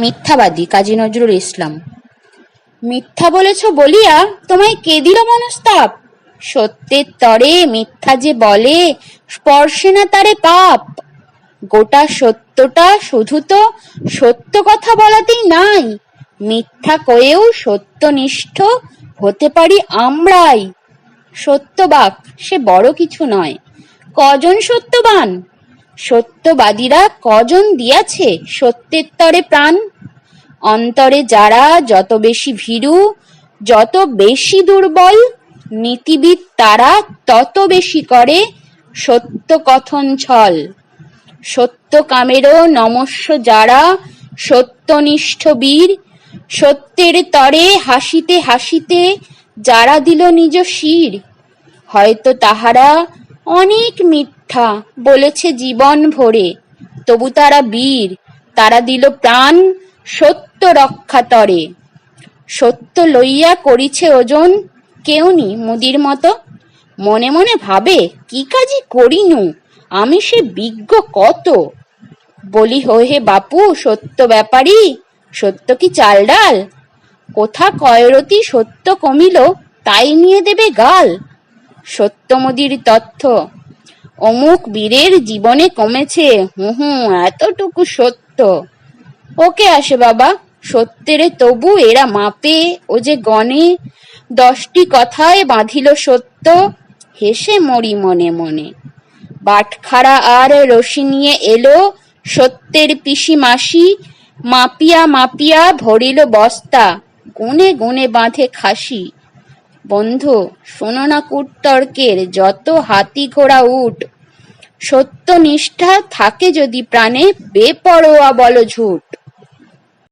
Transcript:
মিথ্যাবাদী, কাজী নজরুল ইসলাম। মিথ্যা বলেছ বলিয়া তোমায় কে দিল মনস্তাপ? সত্যের তরে মিথ্যা যে বলে, স্পর্শে না তারে পাপ। গোটা সত্যটা শুধু তো সত্য কথা বলাতেই নাই। মিথ্যা কয়েও সত্যনিষ্ঠ হতে পারি আমরাই। সত্যবাক সে বড় কিছু নয়। কজন সত্যবান? সত্যবাদীরা কজন দিয়াছে সত্যের তরে প্রাণ? অন্তরে যারা যত বেশি ভীরু, যত বেশি দুর্বল, নীতিবিদ তারা তত বেশি করে সত্য কথন ছল। সত্য কামেরও নমস্য যারা সত্যনিষ্ঠ বীর। সত্যের তরে হাসিতে হাসিতে যারা দিল নিজ শির, হয়তো তাহারা অনেক মিথ্যা বলেছে জীবন ভরে। তবু তারা বীর, তারা দিল প্রাণ সত্য রক্ষা তরে। সত্য লইয়া করিছে ওজন কেউনি মুদির মতো? মনে মনে ভাবে, কি কাজই করিনু? আমি সে বিজ্ঞ কত? বলি হে বাপু, সত্য ব্যাপারী, সত্য কি চাল ডাল কোথা কয়রতি সত্য কমিল, তাই নিয়ে দেবে গাল? সত্যমদির তথ্য অমুক বীরের জীবনে কমেছে। হু হু এতটুকু সত্য। ওকে আসে বাবা। সত্যেরে তবু এরা মাপে। ও যে গণে, দশটি কথায় বাঁধিল সত্য। হেসে মরি মনে মনে। বাটখারা আর রশি নিয়ে এলো সত্যের পিসি মাসি। মাপিয়া মাপিয়া ভরিল বস্তা। গুনে গুনে বাঁধে খাসি। বন্ধু, শোনো না কুটতর্কের যত হাতি ঘোড়া উঠ। সত্য নিষ্ঠা থাকে যদি প্রাণে, বেপরোয়া বলো ঝুট